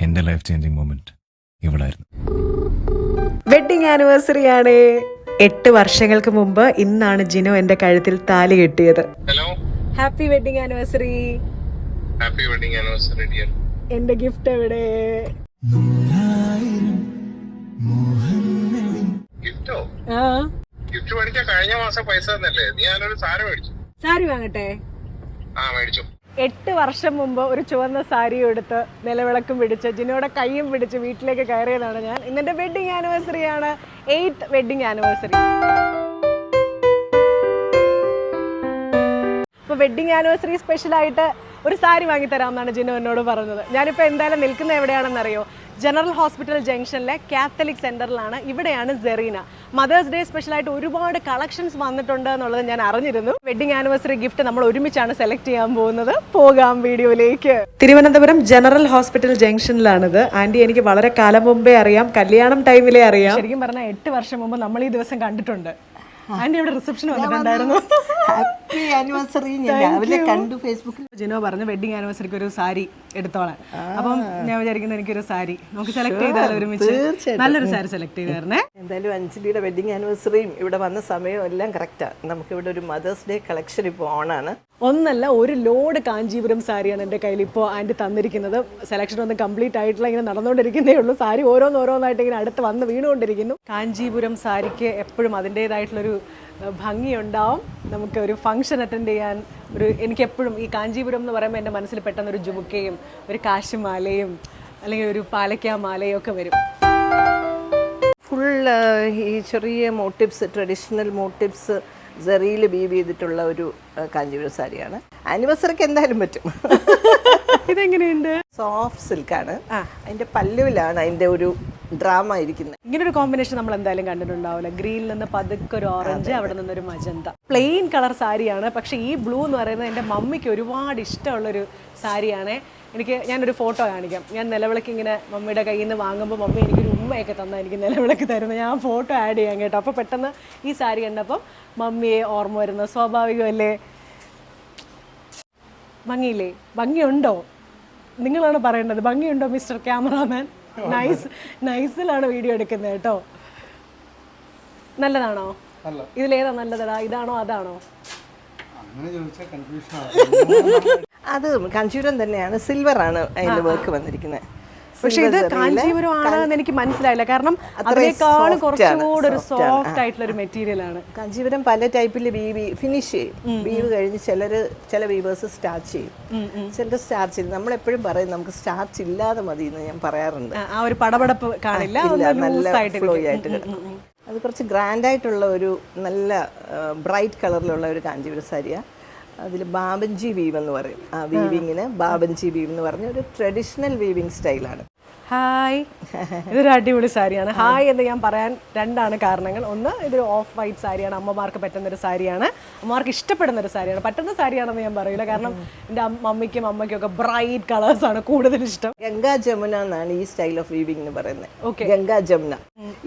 എന്റെ life changing moment ഇവളായിരുന്നു. Wedding anniversary ആണ്. എട്ട് വർഷങ്ങൾക്ക് മുമ്പ് ഇന്നാണ് ജിനോ എന്റെ കഴുത്തിൽ താലി കെട്ടിയത്. Hello happy wedding anniversary happy wedding anniversary dear എന്റെ ഗിഫ്റ്റ് എവിടെ? ഗിഫ്റ്റോ ആ. ഗിഫ്റ്റ് മേടിച്ച കഴിഞ്ഞ മാസം പൈസ തന്നല്ലേ? നീ ഞാനൊരു സാരി മേടിച്ചു. സാരി വാങ്ങട്ടെ? ആ മേടിച്ചു. എട്ട് വർഷം മുമ്പ് ഒരു ചുവന്ന സാരി എടുത്ത് നിലവിളക്കും പിടിച്ച് ജിനോടെ കൈയും പിടിച്ച് വീട്ടിലേക്ക് കയറിയതാണ് ഞാൻ. ഇന്നെന്റെ വെഡിങ് ആനിവേഴ്സറി ആണ്. എയ്ത്ത് വെഡിങ് ആനിവേഴ്സറി ഇപ്പൊ വെഡിങ് ആനിവേഴ്സറി സ്പെഷ്യലായിട്ട് ഒരു സാരി വാങ്ങി തരാമെന്നാണ് ജിനോ എന്നോട് പറഞ്ഞത്. ഞാനിപ്പോൾ എന്തായാലും നിൽക്കുന്നത് എവിടെയാണെന്നറിയോ? ജനറൽ ഹോസ്പിറ്റൽ ജംഗ്ഷനിലെ കാത്തലിക് സെന്ററിലാണ് ഇവിടെയാണ് സെറീന. മദേഴ്സ് ഡേ സ്പെഷ്യലായിട്ട് ഒരുപാട് കളക്ഷൻസ് വന്നിട്ടുണ്ട് എന്നുള്ളത് ഞാൻ അറിഞ്ഞിരുന്നു. വെഡിങ് ആനിവേഴ്സറി ഗിഫ്റ്റ് നമ്മൾ ഒരുമിച്ചാണ് സെലക്ട് ചെയ്യാൻ പോകുന്നത്. പോകാം വീഡിയോയിലേക്ക്. തിരുവനന്തപുരം ജനറൽ ഹോസ്പിറ്റൽ ജംഗ്ഷനിലാണിത്. ആന്റി എനിക്ക് വളരെ കാലം മുമ്പേ അറിയാം. കല്യാണം ടൈമിലേ അറിയാം. ശരിക്കും പറഞ്ഞാൽ എട്ട് വർഷം മുമ്പ് നമ്മൾ ഈ ദിവസം കണ്ടിട്ടുണ്ട്. ആന്റി ഇവിടെ റിസപ്ഷൻ വന്നിട്ടുണ്ടായിരുന്നു. ഹാപ്പി ആനിവേഴ്സറി ഞാൻ രാവിലെ കണ്ടു ഫേസ്ബുക്കിൽ ജിനോ പറഞ്ഞു വെഡിങ് ആനിവേഴ്സറിക്ക് ഒരു സാരി എടുത്തോളാം. അപ്പം ഞാൻ വിചാരിക്കുന്നത് എനിക്കൊരു സാരി. നമുക്ക് സെലക്ട് ചെയ്താലോ ഒരുമിച്ച്. നല്ലൊരു സാരി സെലക്ട് ചെയ്തായിരുന്നേ. എന്തായാലും അഞ്ജലിയുടെ വെഡിങ് ആനിവേഴ്സറിയും ഇവിടെ വന്ന സമയവും എല്ലാം കറക്റ്റാണ് നമുക്കിവിടെ ഒരു മദേഴ്സ് ഡേ കളക്ഷൻ ഇപ്പോൾ ഓണാണ് ഒന്നല്ല ഒരു ലോഡ് കാഞ്ചീപുരം സാരിയാണ് എന്റെ കയ്യിൽ ഇപ്പോൾ ആന്റി തന്നിരിക്കുന്നത്. സെലക്ഷൻ ഒന്നും കംപ്ലീറ്റ് ആയിട്ടുള്ള ഇങ്ങനെ നടന്നുകൊണ്ടിരിക്കുന്നേ ഉള്ളൂ. സാരി ഓരോന്നോരോന്നായിട്ട് ഇങ്ങനെ അടുത്ത് വന്ന് വീണുകൊണ്ടിരിക്കുന്നു. കാഞ്ചീപുരം സാരിക്ക് എപ്പോഴും അതിന്റേതായിട്ടുള്ളൊരു ഭംഗിയുണ്ടാവും. നമുക്ക് ഒരു ഫംഗ്ഷൻ അറ്റൻഡ് ചെയ്യാൻ ഒരു എനിക്കെപ്പോഴും ഈ കാഞ്ചീപുരം എന്ന് പറയുമ്പോൾ എന്റെ മനസ്സിൽ പെട്ടെന്ന് ഒരു ജുമുക്കയും ഒരു കാശുമാലയും അല്ലെങ്കിൽ ഒരു പാലക്കാമാലയും ഒക്കെ വരും. ഫുൾ ഈ ചെറിയ മോട്ടിവ്സ് ട്രഡീഷണൽ മോട്ടിവ്സ് സെറിയിൽ ബീവ് ചെയ്തിട്ടുള്ള ഒരു കാഞ്ചീപുരം സാരിയാണ്. ആനിവേഴ്സറിക്ക് എന്തായാലും പറ്റും. ഇതെങ്ങനെയുണ്ട്? സോഫ്റ്റ് സിൽക്കാണ് അതിന്റെ പല്ലുവിലാണ് അതിന്റെ ഒരു ഡ്രാമ ഇരിക്കുന്നത് ഇങ്ങനെ ഒരു കോമ്പിനേഷൻ നമ്മൾ എന്തായാലും കണ്ടിട്ടുണ്ടാവില്ല. ഗ്രീനിൽ നിന്ന് പതുക്കെ ഒരു ഓറഞ്ച് അവിടെ നിന്നൊരു മജന്ത. പ്ലെയിൻ കളർ സാരിയാണ്. പക്ഷേ ഈ ബ്ലൂ എന്ന് പറയുന്നത് എന്റെ മമ്മിക്ക് ഒരുപാട് ഇഷ്ടമുള്ളൊരു സാരിയാണ്. എനിക്ക് ഞാനൊരു ഫോട്ടോ കാണിക്കാം. ഞാൻ നിലവിളക്ക് ഇങ്ങനെ മമ്മിയുടെ കയ്യിൽ നിന്ന് വാങ്ങുമ്പോൾ മമ്മി എനിക്കൊരു ഉമ്മയൊക്കെ തന്നാൽ എനിക്ക് നിലവിളക്ക് തരുന്നത് ഞാൻ ഫോട്ടോ ആഡ് ചെയ്യാൻ കേട്ടോ. അപ്പോൾ പെട്ടെന്ന് ഈ സാരി കണ്ടപ്പം മമ്മിയെ ഓർമ്മ വരുന്നത്. സ്വാഭാവികമല്ലേ? ഭംഗിയില്ലേ? ഭംഗിയുണ്ടോ? നിങ്ങളാണ് പറയേണ്ടത്. ഭംഗിയുണ്ടോ മിസ്റ്റർ ക്യാമറാമാൻ? നൈസ് നൈസിലാണ് വീഡിയോ എടുക്കുന്നത് കേട്ടോ. നല്ലതാണോ? ഇതിലേതാ നല്ലതടാ? ഇതാണോ അതാണോ? അത് കഞ്ചൂരം തന്നെയാണ്. സിൽവർ ആണ് അതിന്റെ വർക്ക് വന്നിരിക്കുന്നത്. പക്ഷെ ഇത് കാഞ്ചീപുരം ആണെന്ന് എനിക്ക് മനസ്സിലായില്ല. കാരണം അതിനേക്കാളും കുറച്ചുകൂടെ ഒരു സോഫ്റ്റ് ആയിട്ടുള്ള ഒരു മെറ്റീരിയൽ ആണ്. കാഞ്ചീപുരം പല ടൈപ്പിൽ വീവി ഫിനിഷ് ചെയ്യും. വീവ് കഴിഞ്ഞ് ചിലർ ചില വീവേഴ്സ് സ്റ്റാർച്ച് ചെയ്യും. ചിലർ സ്റ്റാർച്ച് ചെയ്യും. നമ്മളെപ്പോഴും പറയും നമുക്ക് സ്റ്റാർച്ച് ഇല്ലാതെ മതി എന്ന് ഞാൻ പറയാറുണ്ട്. ആ, ഒരു പടപടപ്പ് കാണില്ല നല്ല ഫ്ലോ ആയിട്ട് കിടക്കും. അത് കുറച്ച് ഗ്രാൻഡായിട്ടുള്ള ഒരു നല്ല ബ്രൈറ്റ് കളറിലുള്ള ഒരു കാഞ്ചീപുരം സാരിയാണ് അതിൽ ബാബൻജി വീവ് എന്ന് പറയും. ആ വീവിങ്ങിന് ബാബൻജി വീവ് എന്ന് പറഞ്ഞ ഒരു ട്രഡീഷണൽ വീവിങ് സ്റ്റൈലാണ് ഹായ് ഇതൊരു അടിപൊളി സാരിയാണ്. ഹായ് എന്ന് ഞാൻ പറയാൻ രണ്ടാണ് കാരണങ്ങൾ. ഒന്ന് ഇതൊരു ഓഫ് വൈറ്റ് സാരിയാണ്. അമ്മമാർക്ക് പറ്റുന്ന ഒരു സാരിയാണ്. അമ്മമാർക്ക് ഇഷ്ടപ്പെടുന്ന ഒരു സാരിയാണ്. പറ്റുന്ന സാരിയാണെന്ന് ഞാൻ പറയില്ല. കാരണം എന്റെ മമ്മിക്കും അമ്മയ്ക്കും ഒക്കെ ബ്രൈറ്റ് കളേഴ്സ് ആണ് കൂടുതൽ ഇഷ്ടം. ഗംഗാ ജമുന എന്നാണ് ഈ സ്റ്റൈൽ ഓഫ് വീവിംഗ് എന്ന് പറയുന്നത് ഓക്കെ ഗംഗാ ജമുന.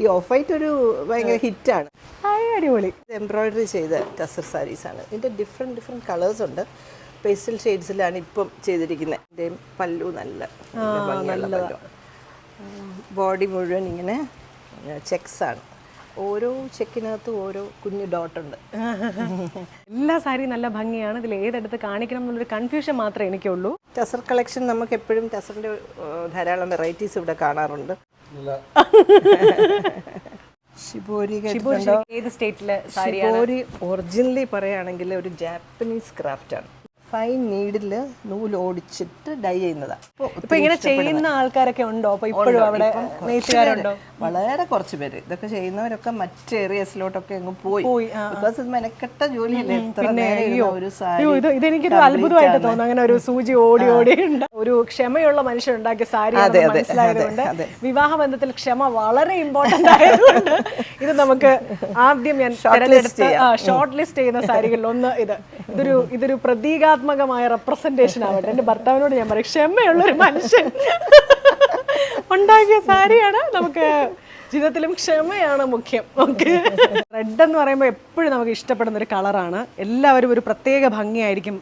ഈ ഓഫ് വൈറ്റ് ഒരു ഭയങ്കര ഹിറ്റാണ് ഹായ് അടിപൊളി. എംബ്രോയിഡറി ചെയ്ത ടസർ സാരീസ് ആണ്. ഇതിന്റെ ഡിഫറെന്റ് ഡിഫറെന്റ് കളേഴ്സ് ഉണ്ട്. പേസ്റ്റൽ ഷെയ്ഡ്സിലാണ് ഇപ്പം ചെയ്തിരിക്കുന്നത്. എന്റെ പല്ലു നല്ല നല്ല ഭംഗിയുള്ള പല്ലു. ബോഡി മുഴുവൻ ഇങ്ങനെ ചെക്സാണ് ആണ്. ഓരോ ചെക്കിനകത്തും ഓരോ കുഞ്ഞു ഡോട്ടുണ്ട് എല്ലാ സാരിയും നല്ല ഭംഗിയാണ്. ഇതിൽ ഏതെടുത്ത് കാണിക്കണം എന്നുള്ളൊരു കൺഫ്യൂഷൻ മാത്രമേ എനിക്കുള്ളൂ. ടസർ കളക്ഷൻ നമുക്ക് എപ്പോഴും ടസറിന്റെ ധാരാളം വെറൈറ്റീസ് ഇവിടെ കാണാറുണ്ട്. ഷിബോരി? ഏത് സ്റ്റേറ്റിലെ സാരി ഷിബോരി ഒറിജിനലി പറയുകയാണെങ്കിൽ ഒരു ജാപ്പനീസ് ക്രാഫ്റ്റാണ് ഫൈൻ നീഡിൽ നൂൽ ഓടിച്ചിട്ട് ഡൈ ചെയ്യുന്നതാണ് ഇപ്പൊ ഇങ്ങനെ ചെയ്യുന്ന ആൾക്കാരൊക്കെ ഉണ്ടോ? അപ്പൊ ഇപ്പോഴും അവിടെ വളരെ കുറച്ച് പേര്. ഇതൊക്കെ ചെയ്യുന്നവരൊക്കെ മറ്റ് ഏരിയസിലോട്ടൊക്കെ അങ്ങ് പോയി. ബിക്കോസ് ഇത് മെനക്കെട്ട ജോലിയല്ലേ? ഇതെനിക്കൊരു അത്ഭുതമായിട്ട് തോന്നുന്നു. അങ്ങനെ ഒരു സൂചി ഓടി ഓടി ഒരു ക്ഷമയുള്ള മനുഷ്യൻ ഉണ്ടാക്കിയ സാരി മനസ്സിലായതുകൊണ്ട്. വിവാഹ ബന്ധത്തിൽ ക്ഷമ വളരെ ഇമ്പോർട്ടന്റ് ആയതുകൊണ്ട് ഇത് നമുക്ക് ആദ്യം ഞാൻ ഷോർട്ട് ലിസ്റ്റ് ചെയ്യുന്ന സാരികളിൽ ഒന്ന് ഇത്. ഇതൊരു ഇതൊരു പ്രതീകാത്മകമായ റെപ്രസെന്റേഷൻ ആവട്ടെ. എന്റെ ഭർത്താവിനോട് ഞാൻ പറയും ക്ഷമയുള്ള ഒരു മനുഷ്യൻ. ഉണ്ടാക്കിയ സാരിയാണ് നമുക്ക് ജീവിതത്തിലും ക്ഷമയാണ് മുഖ്യം. ഓക്കെ? റെഡ് എന്ന് പറയുമ്പോൾ എപ്പോഴും നമുക്ക് ഇഷ്ടപ്പെടുന്ന ഒരു കളറാണ് എല്ലാവരും ഒരു പ്രത്യേക ഭംഗിയായിരിക്കും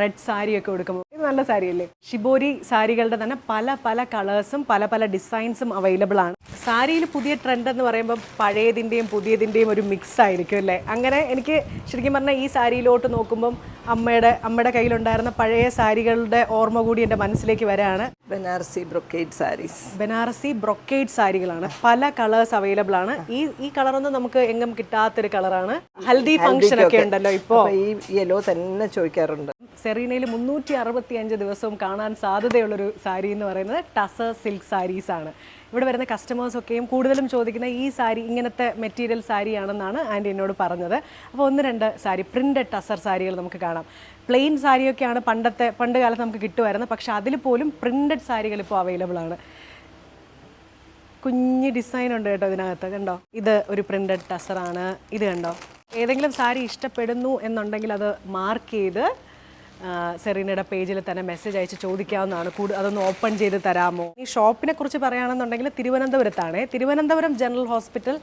റെഡ് സാരിയൊക്കെ കൊടുക്കുമ്പോൾ ഇത് നല്ല സാരി അല്ലേ ഷിബോരി സാരികളുടെ തന്നെ പല പല കളേഴ്സും പല പല ഡിസൈൻസും അവൈലബിൾ ആണ്. സാരിയിൽ പുതിയ ട്രെൻഡ് എന്ന് പറയുമ്പോൾ പഴയതിന്റെയും പുതിയതിന്റെയും ഒരു മിക്സ് ആയിരിക്കും അല്ലേ? അങ്ങനെ എനിക്ക് ശരിക്കും പറഞ്ഞാൽ ഈ സാരിയിലോട്ട് നോക്കുമ്പം അമ്മയുടെ അമ്മയുടെ കയ്യിലുണ്ടായിരുന്ന പഴയ സാരികളുടെ ഓർമ്മ കൂടി എന്റെ മനസ്സിലേക്ക് വരാണ്. ബനാറസി ബ്രൊക്കേഡ് സാരീസ്. ബനാറസി ബ്രൊക്കേഡ് സാരികളാണ്. പല കളേഴ്സ് അവൈലബിൾ ആണ്. ഈ ഈ കളറൊന്നും നമുക്ക് എങ്ങും കിട്ടാത്തൊരു കളറാണ്. ഹൽദി ഫംഗ്ഷൻ ഒക്കെ. ഉണ്ടല്ലോ ഇപ്പോ. ഈ യെല്ലോ തന്നെ ചോദിക്കാറുണ്ട്. സെറീനയിൽ മുന്നൂറ്റി അറുപത്തി അഞ്ച് ദിവസവും കാണാൻ സാധ്യതയുള്ളൊരു സാരി എന്ന് പറയുന്നത് ടസ സിൽക്ക് സാരീസ് ആണ് ഇവിടെ വരുന്ന കസ്റ്റമേഴ്സൊക്കെയും കൂടുതലും ചോദിക്കുന്ന ഈ സാരി ഇങ്ങനത്തെ മെറ്റീരിയൽ സാരിയാണെന്നാണ് ആന്റി എന്നോട് പറഞ്ഞത്. അപ്പോൾ ഒന്ന് രണ്ട് സാരി പ്രിന്റഡ് ടസർ സാരികൾ നമുക്ക് കാണാം. പ്ലെയിൻ സാരിയൊക്കെയാണ് പണ്ടത്തെ പണ്ട് കാലത്ത് നമുക്ക് കിട്ടുമായിരുന്നത് പക്ഷേ അതിൽ പോലും പ്രിന്റഡ് സാരികൾ ഇപ്പോൾ അവൈലബിൾ ആണ്. കുഞ്ഞ് ഡിസൈൻ ഉണ്ട് കേട്ടോ ഇതിനകത്ത്. കണ്ടോ? ഇത് ഒരു പ്രിന്റഡ് ടസറാണ് ഇത് കണ്ടോ? ഏതെങ്കിലും സാരി ഇഷ്ടപ്പെടുന്നു എന്നുണ്ടെങ്കിൽ അത് മാർക്ക് ചെയ്ത് സെറീനയുടെ പേജിൽ തന്നെ മെസ്സേജ് അയച്ച് ചോദിക്കാവുന്നതാണ്. കൂടു അതൊന്ന് ഓപ്പൺ ചെയ്ത് തരാമോ? ഈ ഷോപ്പിനെ കുറിച്ച് പറയുകയാണെന്നുണ്ടെങ്കിൽ തിരുവനന്തപുരത്താണ്. തിരുവനന്തപുരം ജനറൽ ഹോസ്പിറ്റൽ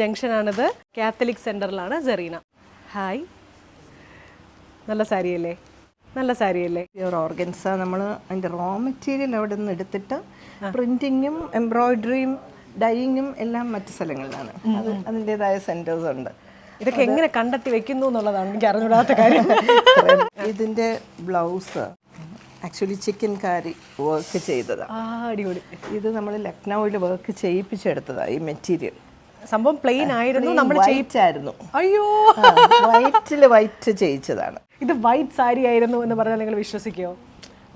ജംഗ്ഷനാണിത്. കാത്തലിക് സെന്ററിലാണ് സെറീന. ഹായ്. നല്ല സാരിയല്ലേ? നല്ല സാരിയല്ലേ? പ്യുവർ ഓർഗൻസ നമ്മൾ അതിന്റെ റോ മെറ്റീരിയൽ അവിടെ നിന്ന് എടുത്തിട്ട് പ്രിന്റിങ്ങും എംബ്രോയിഡറിയും ഡൈയിങ്ങും എല്ലാം മറ്റു സ്ഥലങ്ങളിലാണ്. അത് അതിന്റെതായ സെന്റേഴ്സ് ഉണ്ട്. ഇതൊക്കെ എങ്ങനെ കണ്ടെത്തി വെക്കുന്നു എന്നുള്ളതാണ് എനിക്ക് അറിഞ്ഞൂടാത്ത കാര്യം. ഇതിന്റെ blouse actually chikankari work ചെയ്തതാണ് അടിപൊളി. ഇത് നമ്മൾ ലക്നൗവിൽ വർക്ക് ചെയ്യിപ്പിച്ചെടുത്തതാണ് ഈ മെറ്റീരിയൽ സംഭവം പ്ലെയിൻ ആയിരുന്നു നമ്മൾ ചെയ്യിച്ചായിരുന്നു അയ്യോ. വൈറ്റിൽ വൈറ്റ് ചെയ്യിച്ചതാണ്. ഇത് വൈറ്റ് സാരി ആയിരുന്നു എന്ന് പറഞ്ഞാൽ നിങ്ങൾ വിശ്വസിക്കുമോ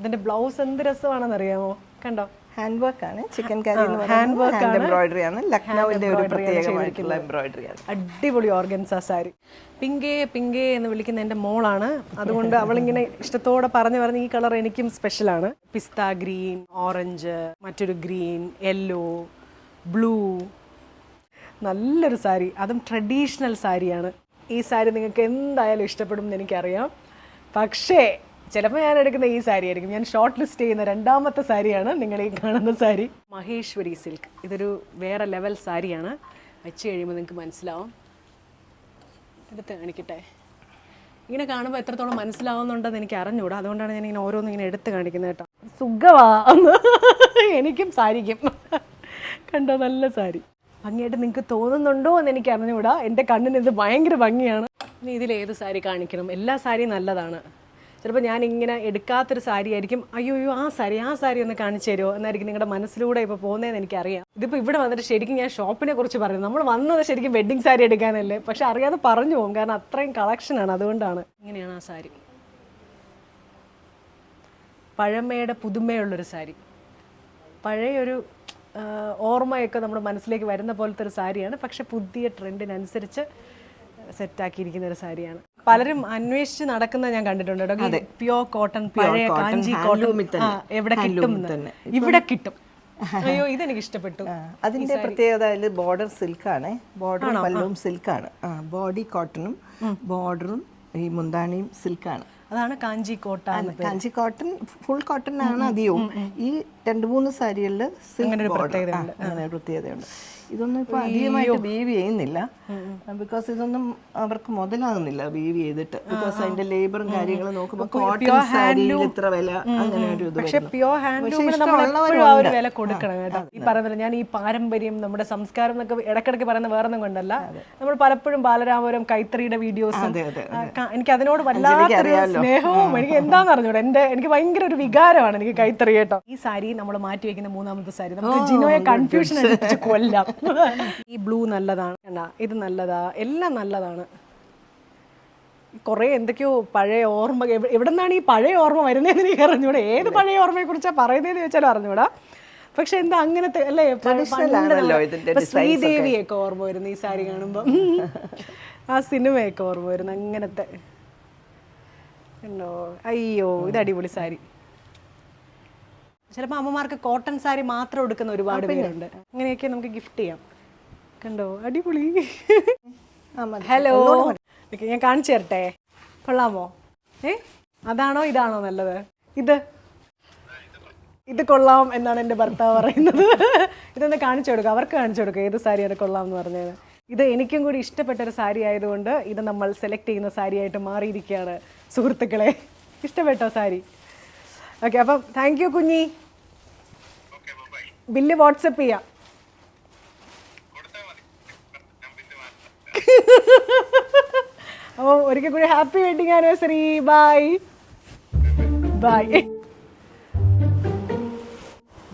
ഇതിന്റെ ബ്ലൗസ് എന്ത് രസമാണെന്ന് അറിയാമോ കണ്ടോ? ഹാൻഡ് വർക്ക് ആണ് ചിക്കൻ കാരി എന്ന് വർക്ക് ആണ് എംബ്രോയിഡറി ആണ് ലക്നൗവിന്റെ ഒരു പ്രത്യേകമായിട്ടുള്ള എംബ്രോയിഡറി ആണ് അടിപൊളി ഓർഗൻസ സാരി. പിങ്കേ പിങ്കേ എന്ന് വിളിക്കുന്ന എന്റെ മോളാണ്. അതുകൊണ്ട് അവളിങ്ങനെ ഇഷ്ടത്തോടെ പറഞ്ഞു പറഞ്ഞ് ഈ കളർ എനിക്കും സ്പെഷ്യലാണ് പിസ്ത ഗ്രീൻ ഓറഞ്ച് മറ്റൊരു ഗ്രീൻ യെല്ലോ ബ്ലൂ. നല്ലൊരു സാരി. അതും ട്രഡീഷണൽ സാരിയാണ്. ഈ സാരി നിങ്ങൾക്ക് എന്തായാലും ഇഷ്ടപ്പെടും എന്ന് എനിക്കറിയാം. പക്ഷേ ചിലപ്പോൾ ഞാൻ എടുക്കുന്ന ഈ സാരി ആയിരിക്കും. ഞാൻ ഷോർട്ട് ലിസ്റ്റ് ചെയ്യുന്ന രണ്ടാമത്തെ സാരിയാണ് നിങ്ങൾ ഈ കാണുന്ന സാരി. മഹേശ്വരി സിൽക്ക് ഇതൊരു വേറെ ലെവൽ സാരിയാണ്. വെച്ച് കഴിയുമ്പോൾ നിങ്ങൾക്ക് മനസ്സിലാവും. എടുത്ത് കാണിക്കട്ടെ. ഇങ്ങനെ കാണുമ്പോൾ എത്രത്തോളം മനസ്സിലാവുന്നുണ്ടെന്ന് എനിക്ക് അറിഞ്ഞുകൂടാ അതുകൊണ്ടാണ് ഞാൻ ഇങ്ങനെ ഓരോന്നും ഇങ്ങനെ എടുത്ത് കാണിക്കുന്നത് കേട്ടോ. സുഖമാണ് എനിക്കും സാരിക്കും. കണ്ടോ നല്ല സാരി. ഭംഗിയായിട്ട് നിങ്ങൾക്ക് തോന്നുന്നുണ്ടോ എന്ന് എനിക്ക് അറിഞ്ഞുകൂടാ എന്റെ കണ്ണിന് ഇത് ഭയങ്കര ഭംഗിയാണ്. ഇനി ഇതിൽ ഏത് സാരി കാണിക്കണം? എല്ലാ സാരിയും നല്ലതാണ്. ചിലപ്പോൾ ഞാൻ ഇങ്ങനെ എടുക്കാത്തൊരു സാരി ആയിരിക്കും അയ്യോ അയ്യോ ആ സാരി ആ സാരി ഒന്ന് കാണിച്ചു തരുമോ എന്നായിരിക്കും നിങ്ങളുടെ മനസ്സിലൂടെ ഇപ്പോൾ പോകുന്നതെന്ന് എനിക്കറിയാം. ഇതിപ്പോൾ ഇവിടെ വന്നിട്ട് ശരിക്കും ഞാൻ ഷോപ്പിനെ കുറിച്ച് പറയുന്നത് നമ്മൾ വന്നത് ശരിക്കും വെഡ്ഡിങ് സാരി എടുക്കാനല്ലേ. പക്ഷെ അറിയാതെ പറഞ്ഞു പോകും. കാരണം അത്രയും കളക്ഷനാണ് അതുകൊണ്ടാണ്. ഇങ്ങനെയാണ് ആ സാരി. പഴമയുടെ പുതുമയുള്ളൊരു സാരി. പഴയൊരു ഓർമ്മയൊക്കെ നമ്മുടെ മനസ്സിലേക്ക് വരുന്ന പോലത്തെ ഒരു സാരിയാണ്. പക്ഷെ പുതിയ ട്രെൻഡിനനുസരിച്ച് സെറ്റാക്കിയിരിക്കുന്ന ഒരു സാരിയാണ്. പലരും അന്വേഷിച്ച് നടക്കുന്ന ഞാൻ കണ്ടിട്ടുണ്ട് കേട്ടോ. പ്യോർ കോട്ടൺ പഴയ കാഞ്ചി കോട്ടൺ എവിടെ കിട്ടും. ഇവിടെ കിട്ടും. അയ്യോ ഇതെനിക്ക് ഇഷ്ടപ്പെട്ടു അതിന്റെ പ്രത്യേകത അതിൽ ബോർഡർ സിൽക്കാണ്. ബോർഡർ പല്ലും സിൽക്കാണ്. ആണ് ബോഡി കോട്ടണും ബോർഡറും ഈ മുന്താണിയും സിൽക്കാണ്. അതാണ് Kanchi cotton Kanchi cotton full cotton ആണ് അധികവും. ഈ രണ്ട് മൂന്ന് സാരികളിൽ സിൽക്ക് ബോർഡർ അങ്ങനെ ഒരു പ്രത്യേകതയുണ്ട്. ഇതൊന്നും ഇപ്പൊ അധികമായിട്ട് വീവ് ചെയ്യുന്നില്ല. ബിക്കോസ് ഇതൊന്നും അവർക്ക് മുതലാകുന്നില്ല വീവ് ചെയ്തിട്ട്. ബിക്കോസ് അതിന്റെ ലേബറും കാര്യങ്ങളും നോക്കുമ്പോൾ കോട്ടൺ സാരിയിൽ ഇത്ര വില അങ്ങനെ ഒരു ഇത് പക്ഷേ. പ്യോർ ഹാൻഡ്ലൂമിന് ഒരു വില കൊടുക്കണം കേട്ടോ. ഈ പറയുന്നത് ഞാൻ ഈ പാരമ്പര്യം നമ്മുടെ സംസ്കാരം എന്നൊക്കെ ഇടക്കിടക്ക് പറയുന്ന വേറൊന്നും കൊണ്ടല്ല. നമ്മൾ പലപ്പോഴും ബാലരാമപുരം കൈത്തറിയുടെ വീഡിയോസും എനിക്ക് അതിനോട് വല്ലാത്തൊരു സ്നേഹവും എനിക്ക് എന്താന്ന് അറിഞ്ഞൂടെ. എന്റെ എനിക്ക് ഭയങ്കര ഒരു വികാരമാണ് എനിക്ക് കൈത്തറി കേട്ടോ. ഈ സാരി നമ്മൾ മാറ്റി വെക്കുന്ന മൂന്നാമത്തെ സാരി. നമുക്ക് ജിനോയെ കൺഫ്യൂഷൻ അടിപ്പിച്ച് കൊല്ലാം. ഈ ബ്ലൂ നല്ലതാണ്. കണ്ടാ ഇത് നല്ലതാ. എല്ലാം നല്ലതാണ്. കുറേ എന്തൊക്കെയോ പഴയ ഓർമ്മ എവി- എവിടെ നിന്നാണ് ഈ പഴയ ഓർമ്മ വരുന്നതെന്ന് എനിക്ക് അറിഞ്ഞൂടാ. ഏത് പഴയ ഓർമ്മയെ കുറിച്ചാ പറയുന്നതെന്ന് ചോദിച്ചാലും അറിഞ്ഞൂടാ. പക്ഷെ എന്താ അങ്ങനത്തെ അല്ലേ. ശ്രീദേവിയൊക്കെ ഓർമ്മ വരുന്നു ഈ സാരി കാണുമ്പോൾ ആ സിനിമയൊക്കെ ഓർമ്മ വരുന്നു അങ്ങനത്തെ. ഉണ്ടോ അയ്യോ ഇത് അടിപൊളി സാരി. ചിലപ്പോൾ അമ്മമാർക്ക് കോട്ടൺ സാരി മാത്രം എടുക്കുന്ന ഒരുപാട് പേരുണ്ട്. അങ്ങനെയൊക്കെ നമുക്ക് ഗിഫ്റ്റ് ചെയ്യാം. കണ്ടോ? അടിപൊളി. ഹലോ ഞാൻ കാണിച്ചു തരട്ടെ? കൊള്ളാമോ? ഏ? അതാണോ ഇതാണോ നല്ലത്? ഇത്. ഇത് കൊള്ളാം എന്നാണ് എന്റെ ഭർത്താവ് പറയുന്നത്. ഇതൊന്ന് കാണിച്ചു കൊടുക്കുക അവർക്ക് കാണിച്ചു കൊടുക്കുക ഏത് സാരിയാണ് കൊള്ളാം എന്ന് പറഞ്ഞത് ഇത് എനിക്കും കൂടി ഇഷ്ടപ്പെട്ട ഒരു സാരി ആയതുകൊണ്ട് ഇത് നമ്മൾ സെലക്ട് ചെയ്യുന്ന സാരിയായിട്ട് മാറിയിരിക്കുകയാണ്. സുഹൃത്തുക്കളെ ഇഷ്ടപ്പെട്ടോ സാരി? ഓക്കെ അപ്പം താങ്ക് യു കുഞ്ഞി. ബില്ല് വാട്സപ്പ് ചെയ്യാം. അപ്പോൾ ഒരിക്കൽ കൂടി happy wedding anniversary bye bye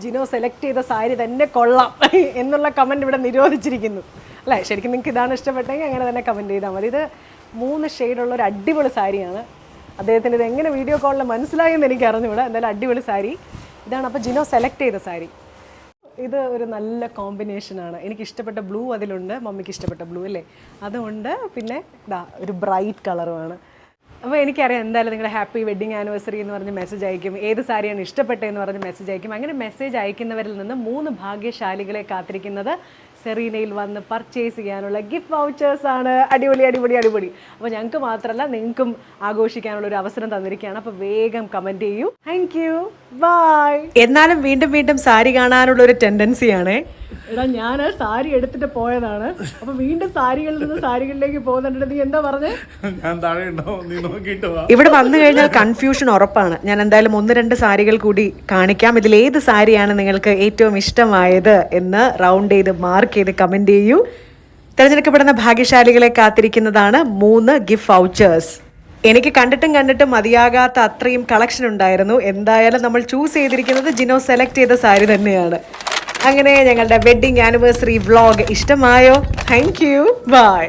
Jino select ചെയ്ത സാരി തന്നെ കൊള്ളാം എന്നുള്ള കമന്റ് ഇവിടെ നിരോധിച്ചിരിക്കുന്നു. അല്ലേ? ശരിക്കും നിങ്ങൾക്ക് ഇതാണ് ഇഷ്ടപ്പെട്ടെങ്കിൽ അങ്ങനെ തന്നെ കമന്റ് ചെയ്താൽ മതി. ഇത് മൂന്ന് ഷെയ്ഡുള്ള ഒരു അടിപൊളി സാരിയാണ്. അദ്ദേഹത്തിന് ഇത് എങ്ങനെ വീഡിയോ കോളിൽ മനസ്സിലായെന്ന് എനിക്ക് അറിഞ്ഞുകൂടാ എന്തായാലും അടിപൊളി സാരി. ഇതാണ് അപ്പോൾ ജിനോ സെലക്ട് ചെയ്ത സാരി. ഇത് ഒരു നല്ല കോമ്പിനേഷനാണ് എനിക്ക് ഇഷ്ടപ്പെട്ട ബ്ലൂ അതിലുണ്ട് മമ്മിക്ക് ഇഷ്ടപ്പെട്ട ബ്ലൂ അല്ലേ? അതുകൊണ്ട് പിന്നെ ഇതാ ഒരു ബ്രൈറ്റ് കളറുമാണ് അപ്പോൾ എനിക്കറിയാം എന്തായാലും നിങ്ങളുടെ ഹാപ്പി വെഡിങ് ആനിവേഴ്സറി എന്ന് പറഞ്ഞ് മെസ്സേജ് അയക്കും. ഏത് സാരിയാണ് ഇഷ്ടപ്പെട്ടതെന്ന് പറഞ്ഞ് മെസ്സേജ് അയക്കും. അങ്ങനെ മെസ്സേജ് അയക്കുന്നവരിൽ നിന്ന് മൂന്ന് ഭാഗ്യശാലികളെ കാത്തിരിക്കുന്നത് സെറീനയിൽ വന്ന് പർച്ചേസ് ചെയ്യാനുള്ള ഗിഫ്റ്റ് വൗച്ചേഴ്സ് ആണ്. അടിപൊളി അടിപൊളി അടിപൊളി. അപ്പോൾ ഞങ്ങൾക്ക് മാത്രമല്ല നിങ്ങൾക്കും ആഘോഷിക്കാനുള്ള ഒരു അവസരം തന്നിരിക്കുകയാണ്. അപ്പോൾ വേഗം കമന്റ് ചെയ്യൂ. താങ്ക് യു ബൈ എന്നാലും വീണ്ടും വീണ്ടും സാരി കാണാനുള്ള ഒരു ടെൻഡൻസിയാണ് എടാ ഞാൻ സാരി എടുത്തിട്ട് പോയതാണ്. അപ്പൊ വീണ്ടും സാരികളിൽ നിന്ന് സാരികളിലേക്ക് പോകുന്നുണ്ട്. നീ എന്താ പറഞ്ഞേ? ഞാൻ താഴെ നീ നോക്കിയിട്ട് വാ. ഇവിടെ വന്നു കഴിഞ്ഞാൽ കൺഫ്യൂഷൻ ഉറപ്പാണ്. ഞാൻ എന്തായാലും ഒന്ന് രണ്ട് സാരികൾ കൂടി കാണിക്കാം. ഇതിൽ ഏത് സാരിയാണ് നിങ്ങൾക്ക് ഏറ്റവും ഇഷ്ടമായത് എന്ന് റൗണ്ട് ചെയ്ത് മാർക്ക് ചെയ്ത് കമന്റ് ചെയ്യൂ. തിരഞ്ഞെടുക്കപ്പെടുന്ന ഭാഗ്യശാലികളെ കാത്തിരിക്കുന്നതാണ് മൂന്ന് ഗിഫ്റ്റ് വൗച്ചേഴ്സ് എനിക്ക് കണ്ടിട്ടും കണ്ടിട്ടും മതിയാകാത്ത അത്രയും കളക്ഷൻ ഉണ്ടായിരുന്നു. എന്തായാലും നമ്മൾ ചൂസ് ചെയ്തിരിക്കുന്നത് ജിനോ സെലക്ട് ചെയ്ത സാരി തന്നെയാണ്. അങ്ങനെ ഞങ്ങളുടെ വെഡിങ് ആനിവേഴ്സറി വ്ളോഗ് ഇഷ്ടമായോ? Thank you bye